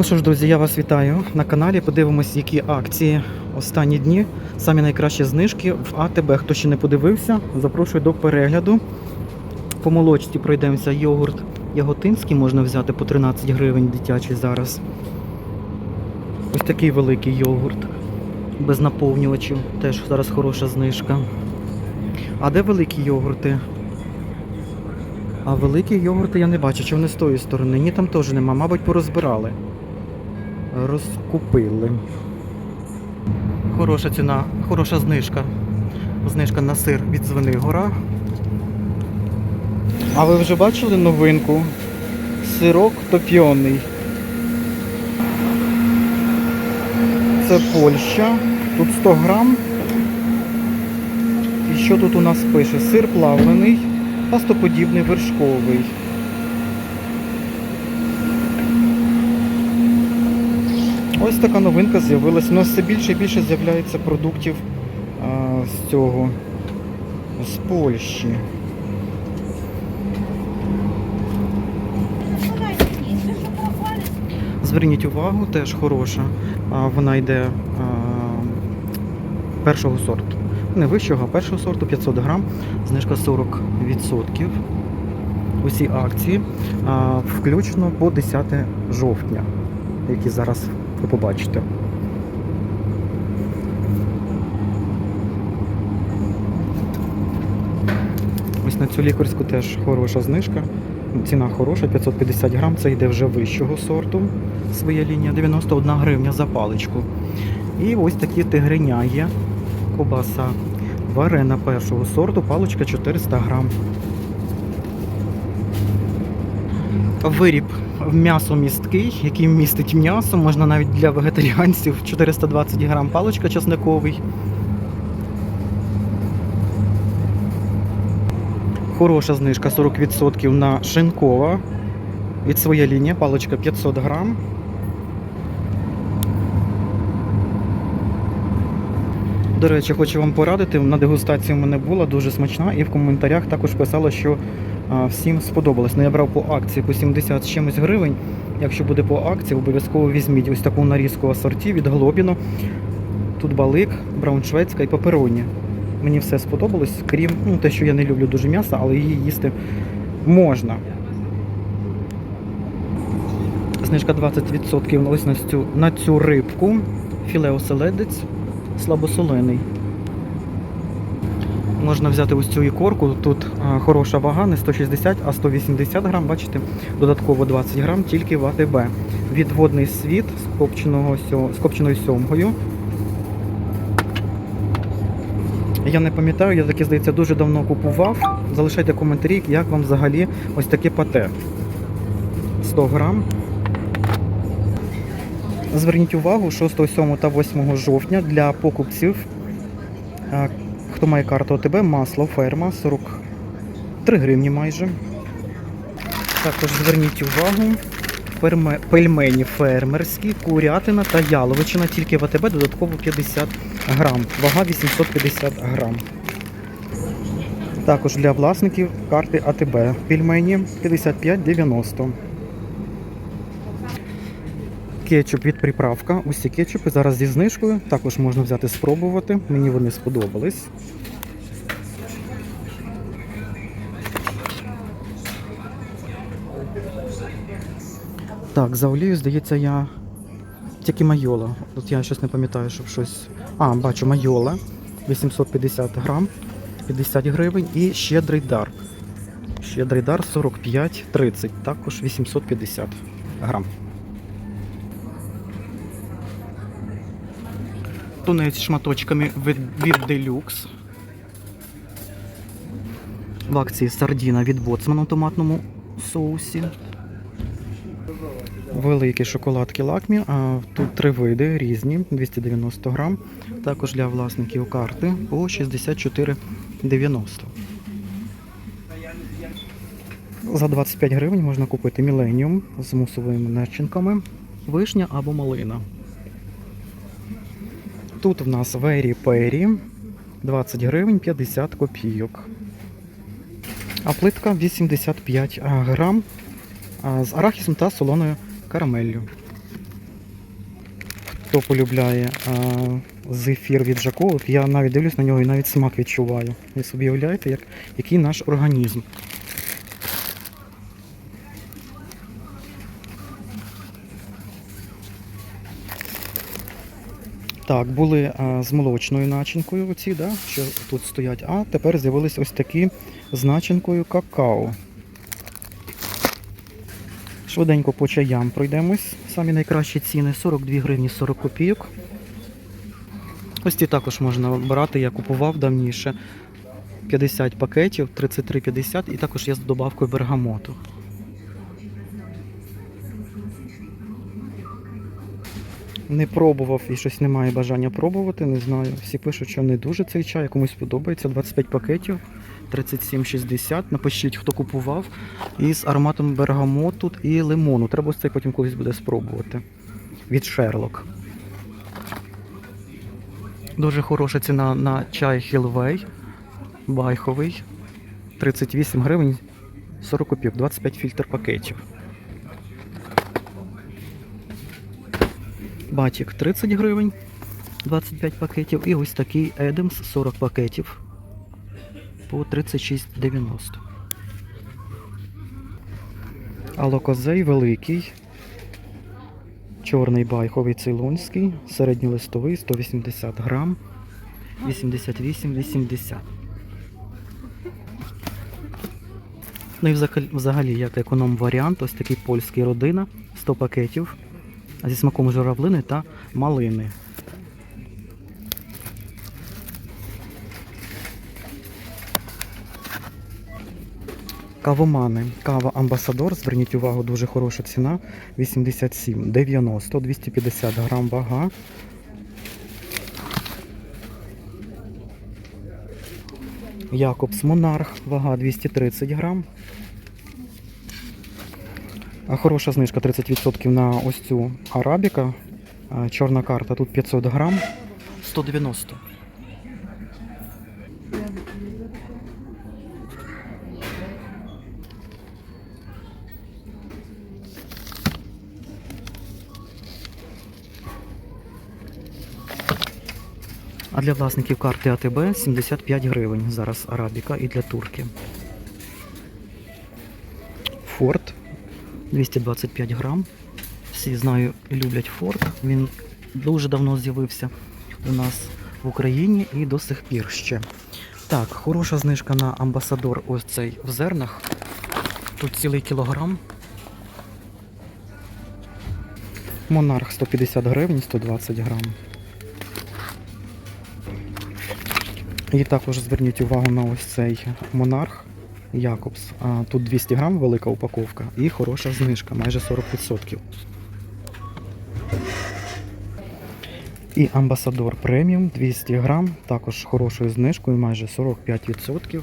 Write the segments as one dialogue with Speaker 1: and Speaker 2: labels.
Speaker 1: Ну що ж, друзі, я вас вітаю на каналі. Подивимось, які акції останні дні. Самі найкращі знижки в АТБ. Хто ще не подивився, запрошую до перегляду. По молочці пройдемося. Йогурт Яготинський можна взяти по 13 гривень дитячий зараз. Ось такий великий йогурт без наповнювачів. Теж зараз хороша знижка. А де великі йогурти? А великі йогурти я не бачу, чи вони з тої сторони. Ні, там теж нема, мабуть, порозбирали. Розкупили. Хороша ціна, хороша знижка. Знижка на сир від Звенигора. А ви вже бачили новинку? Сирок топіоний. Це Польща. Тут 100 грам. І що тут у нас пише? Сир плавлений, пастоподібний вершковий. Ось така новинка з'явилась. У нас все більше і більше з'являється продуктів а, з цього, з Польщі. Зверніть увагу, теж хороша. А, Вона йде а, першого сорту. Не вищого, а першого сорту 500 грам, знижка 40%. Усі акції, а, включно по 10 жовтня, які зараз ви побачите. Ось на цю лікарську теж хороша знижка. Ціна хороша, 550 грам, це йде вже вищого сорту. Своя лінія 91 гривня за паличку. І ось такі тигриня є. Кобаса варена першого сорту, паличка 400 грам. Виріб м'ясо місткий, який містить м'ясо, можна навіть для вегетаріанців 420 грам паличка чесниковий. Хороша знижка 40% на шинкова. Від своя лінія, паличка 500 грам. До речі, хочу вам порадити. На дегустації в мене була дуже смачна, і в коментарях також писало, що всім сподобалось. Ну, я брав по акції по 70 з чимось гривень. Якщо буде по акції, обов'язково візьміть ось таку нарізку асорті від Глобіно. Тут балик, брауншведська і папероні. Мені все сподобалось, крім ну, те, що я не люблю дуже м'яса, але її їсти можна. Знижка 20% ось на цю, на цю рибку. Філе оселедець слабосолений. Можна взяти ось цю ікорку. Тут хороша вага, не 160, а 180 грам. Бачите, додатково 20 грам тільки в АТБ. Відводний світ з, копченого, сьомгою. Я не пам'ятаю, я таке, здається, дуже давно купував. Залишайте коментарі, як вам взагалі ось таке пате. 100 грам. Зверніть увагу, 6, 7 та 8 жовтня для покупців, а, хто має карту ОТБ, масло ферма 43 гривні майже. Також зверніть увагу, ферме- пельмені фермерські, курятина та яловичина, тільки в АТБ додатково 50 грам, вага 850 грам. Також для власників карти АТБ пельмені 55,90. Кетчуп від приправка. Усі кетчупи зараз зі знижкою. Також можна взяти спробувати. Мені вони сподобались. Так, за олію, здається, я тільки майола. Тут я щось не пам'ятаю, щоб щось. А, бачу, майола 850 грам, 50 гривень і щедрий дар. Щедрий дар 45,30, також 850 грам. Тунець шматочками від, Deluxe. В акції сардіна від боцмана у томатному соусі. Великі шоколадки лакмі. А тут три види різні, 290 грам. Також для власників карти по 64,90. За 25 гривень можна купити міленіум з мусовими начинками, вишня або малина. Тут в нас Вері Пері 20 гривень 50 копійок. А плитка 85 грам з арахісом та солоною карамеллю. Хто полюбляє зефір від Жако, я навіть дивлюсь на нього і навіть смак відчуваю. Ви собі уявляєте, як, який наш організм. Так, були а, з молочною начинкою, оці, да, що тут стоять, а тепер з'явились ось такі з начинкою какао. Швиденько по чаям пройдемось. Самі найкращі ціни 42 гривні 40 копійок. Ось ті також можна брати, я купував давніше. 50 пакетів, 33,50 і також є з добавкою бергамоту. Не пробував і щось немає бажання пробувати, не знаю. Всі пишуть, що не дуже цей чай, комусь подобається. 25 пакетів, 37,60. Напишіть, хто купував. І з ароматом бергамоту і лимону. Треба ось цей потім колись буде спробувати. Від Sherlock. Дуже хороша ціна на чай Хілвей. Байховий. 38 гривень 40 копійок, 25 фільтр пакетів. Батік 30 гривень, 25 пакетів. І ось такий Едемс 40 пакетів по 36,90. Алокозей великий. Чорний байховий цейлонський, середньолистовий 180 грам, 88,80. Ну і взагалі, як економ варіант, ось такий польський родина, 100 пакетів зі смаком журавлини та малини. Кавомани. Кава Амбасадор. Зверніть увагу, дуже хороша ціна. 87, 90, 250 грам вага. Якобс Монарх, вага 230 грам. Хороша знижка 30% на ось цю арабіка. Чорна карта тут 500 грам. 190. А для власників карти АТБ 75 гривень зараз арабіка і для турки. Форд 225 грам. Всі знаю люблять Форд. Він дуже давно з'явився у нас в Україні і до сих пір ще. Так, хороша знижка на амбасадор ось цей в зернах. Тут цілий кілограм. Монарх 150 гривень, 120 грам. І також зверніть увагу на ось цей монарх Якобс. Тут 200 грам велика упаковка і хороша знижка, майже 40%. І амбасадор преміум 200 грам, також хорошою знижкою, майже 45%.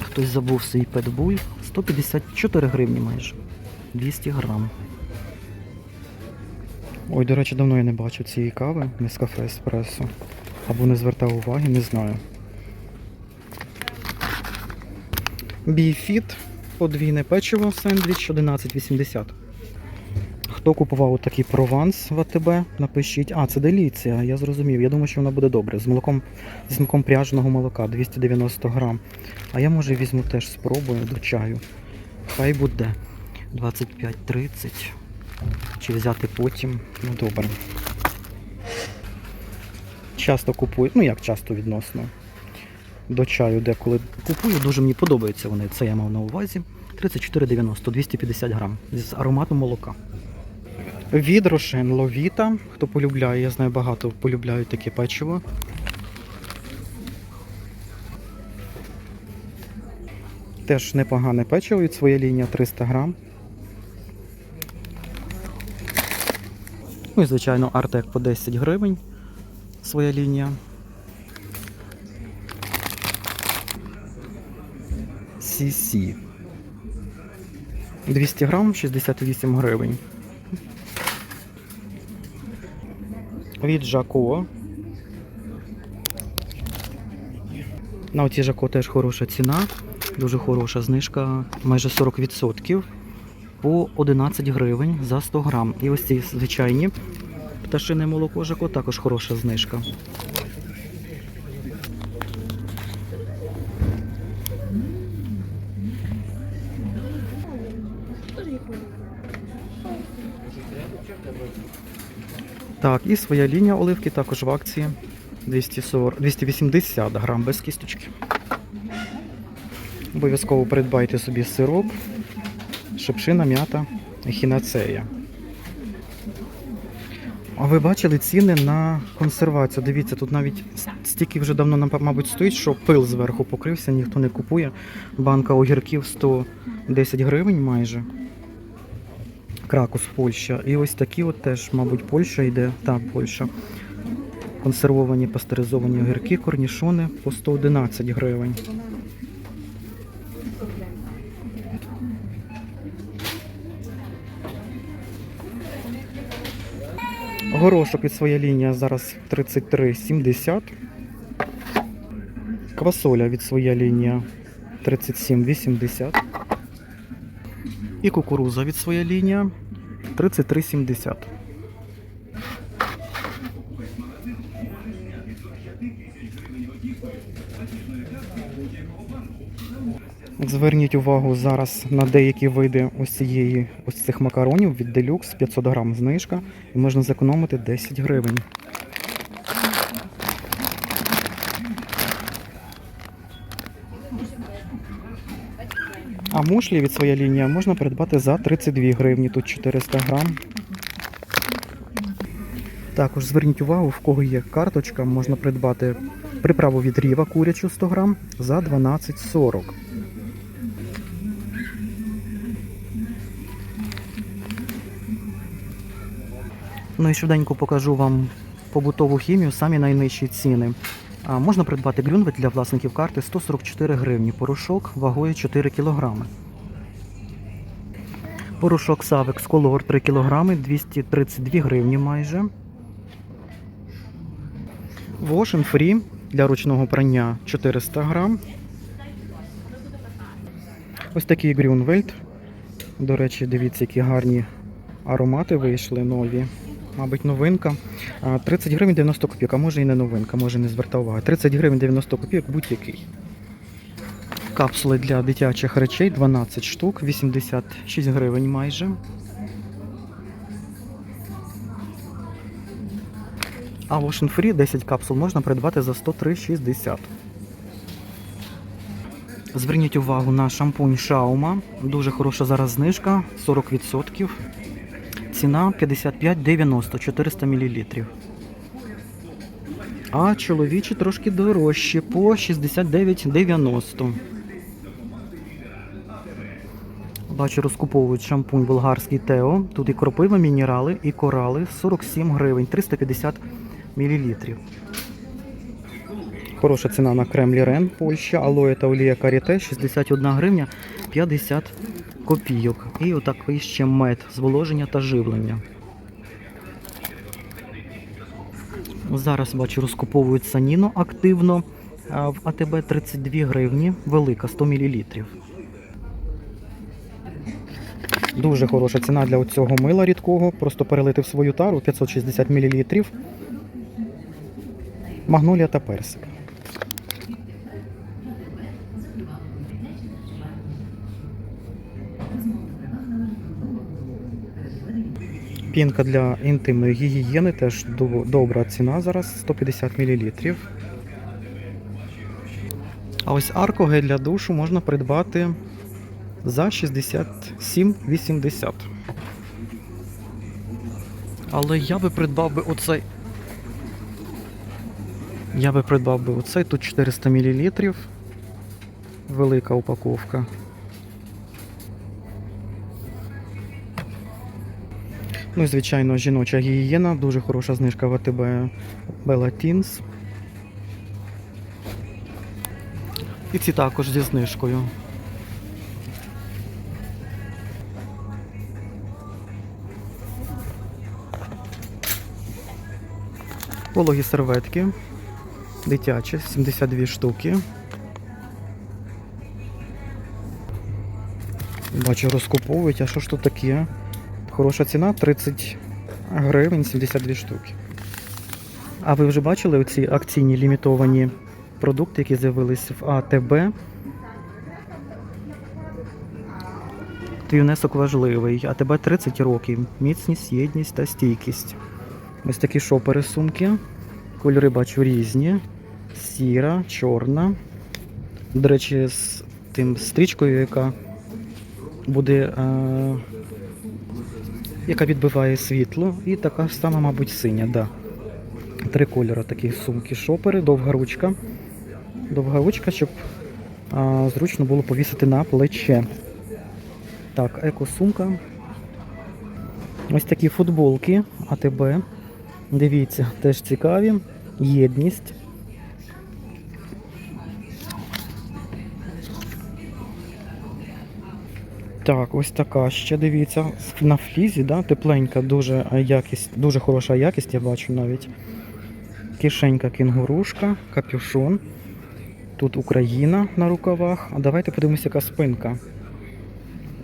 Speaker 1: Хтось забув свій петбуль 154 гривні майже. 200 грам. Ой, до речі, давно я не бачу цієї кави Нескафе Еспресо. Або не звертав уваги, не знаю. Біфіт, подвійне печиво сендвіч 11,80. Хто купував такий прованс в АТБ, напишіть. А, це деліція, я зрозумів. Я думаю, що вона буде добре. З молоком, зі смаком пряженого молока 290 грам. А я може візьму теж спробую до чаю. Хай буде 25-30. Чи взяти потім. Ну добре. Часто купую, ну як часто відносно. До чаю деколи купую, дуже мені подобаються вони. Це я мав на увазі. 34,90, 250 грам з ароматом молока. Від Рошен Ловіта. Хто полюбляє, я знаю, багато полюбляють таке печиво. Теж непогане печиво від своєї лінії 300 грам. Ну і, звичайно, Артек по 10 гривень. Своя лінія. CC. 200 грам, 68 гривень. Від Жако. На оці Жако теж хороша ціна. Дуже хороша знижка, майже 40%. По 11 гривень за 100 грам. І ось ці звичайні Пташине молоко Жако також хороша знижка. Так, і своя лінія оливки також в акції 240, 280 грам без кісточки. Обов'язково придбайте собі сироп, шипшина, м'ята, ехінацея. А ви бачили ціни на консервацію? Дивіться, тут навіть стільки вже давно, мабуть, стоїть, що пил зверху покрився, ніхто не купує. Банка огірків 110 гривень майже. Кракус, Польща. І ось такі от теж, мабуть, Польща йде. Так, Польща. Консервовані пастеризовані огірки, корнішони по 111 гривень. Горошок від своя лінія зараз 33,70. Квасоля від своя лінія 37,80. І кукуруза від своя лінія 33,70. Зверніть увагу зараз на деякі види ось цієї ось цих макаронів від Deluxe 500 грам знижка і можна зекономити 10 гривень. А мушлі від своя лінія можна придбати за 32 гривні, тут 400 грам. Також зверніть увагу, в кого є карточка, можна придбати приправу від ріва курячу 100 грам за 12,40. Ну і швиденько покажу вам побутову хімію, самі найнижчі ціни. Можна придбати грюнвет для власників карти 144 гривні, порошок вагою 4 кг. Порошок Савекс Color 3 кг 232 гривні майже. Wash Free для ручного прання 400 грам. Ось такий Грюнвельд. До речі, дивіться, які гарні аромати вийшли нові. Мабуть, новинка. 30 гривень 90 копійок, а може і не новинка, може не звертав уваги. 30 гривень 90 копійок будь-який. Капсули для дитячих речей 12 штук, 86 гривень майже. А Ocean Free 10 капсул можна придбати за 103,60. Зверніть увагу на шампунь Шаума. Дуже хороша зараз знижка 40%. Ціна 55,90 400 мл. А чоловічі трошки дорожчі по 69,90. Бачу, розкуповують шампунь болгарський Тео. Тут і кропива, мінерали, і корали 47 гривень, 350 мл. Хороша ціна на крем Лірен, Польща, алоє та олія каріте 61 гривня 50 копійок. І отакий ще мед зволоження та живлення. Зараз бачу, розкуповують саніно активно. В АТБ 32 гривні, велика 100 мл. Дуже хороша ціна для цього мила рідкого. Просто перелити в свою тару 560 мл. Магнолія та персик. Пінка для інтимної гігієни теж добра ціна зараз 150 мл. А ось аркогель для душу можна придбати за 67,80. Але я би придбав би оцей. Я би придбав би оцей, тут 400 мл. Велика упаковка. Ну і звичайно, жіноча гігієна, дуже хороша знижка в АТБ Bella Teens. І ці також зі знижкою. Пологі серветки. Дитячі, 72 штуки. Бачу, розкуповують, а що ж тут таке? Хороша ціна 30 гривень 72 штуки. А ви вже бачили оці акційні лімітовані продукти, які з'явились в АТБ? Твій внесок важливий. АТБ 30 років. Міцність, єдність та стійкість. Ось такі шопери сумки. Кольори бачу різні. Сіра, чорна. До речі, з тим стрічкою, яка буде. Е- яка відбиває світло, і така сама, мабуть, синя, да. Три кольори такі сумки шопери, довга ручка. Довга ручка, щоб а, зручно було повісити на плече. Так, екосумка. Ось такі футболки АТБ. Дивіться, теж цікаві. Єдність. Так, ось така ще дивіться. На флізі, да, тепленька, дуже якість, дуже хороша якість, я бачу навіть. Кишенька кінгурушка, капюшон. Тут Україна на рукавах. А давайте подивимося, яка спинка.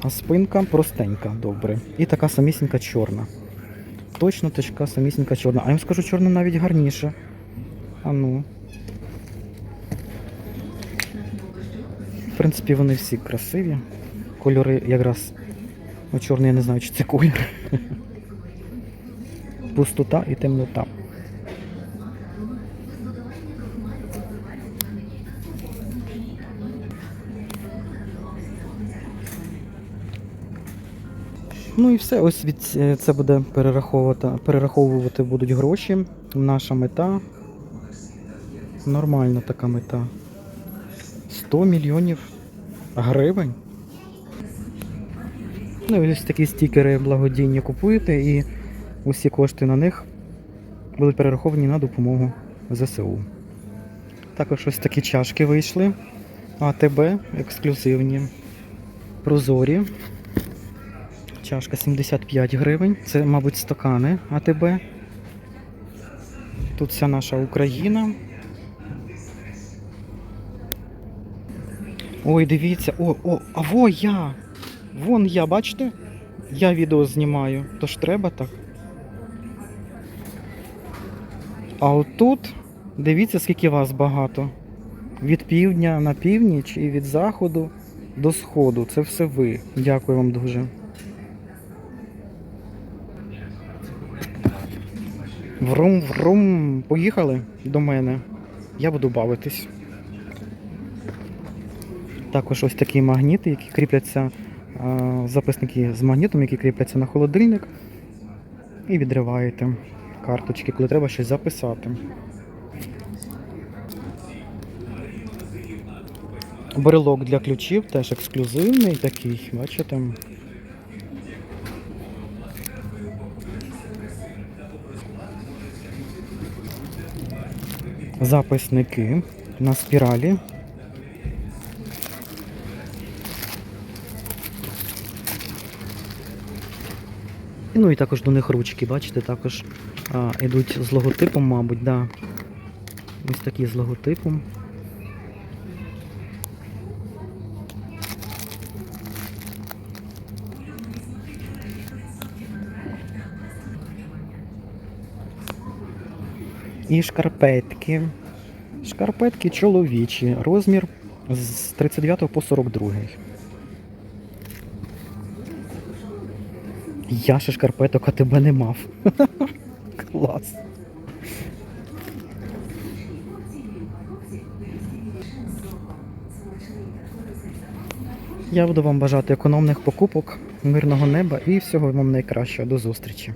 Speaker 1: А спинка простенька, добре. І така самісінька чорна. Точно така самісінька чорна. А я вам скажу, чорна навіть гарніше. А ну. В принципі, вони всі красиві. Кольори якраз. Ну, чорний, я не знаю, чи це колір. Пустота і темнота. Ну і все, ось від е, це буде перераховувати, перераховувати будуть гроші. Наша мета. Нормальна така мета. 100 мільйонів гривень. Ну і ось такі стікери благодійні купуєте і усі кошти на них будуть перераховані на допомогу ЗСУ. Також ось такі чашки вийшли. АТБ ексклюзивні. Прозорі. Чашка 75 гривень. Це, мабуть, стакани АТБ. Тут вся наша Україна. Ой, дивіться, о, о, а во я! Вон я, бачите? Я відео знімаю, тож треба так. А отут, дивіться, скільки вас багато. Від півдня на північ і від заходу до сходу. Це все ви. Дякую вам дуже. Врум-врум. Поїхали до мене. Я буду бавитись. Також ось такі магніти, які кріпляться, записники з магнітом, які кріпляться на холодильник. І відриваєте карточки, коли треба щось записати. Брелок для ключів теж ексклюзивний такий, бачите. Записники на спіралі. Ну і також до них ручки, бачите, також а, йдуть з логотипом, мабуть, да. Ось такі з логотипом. І шкарпетки. Шкарпетки чоловічі. Розмір з 39 по 42. Я ще шкарпеток, а тебе не мав. Клас. Я буду вам бажати економних покупок, мирного неба і всього вам найкращого. До зустрічі.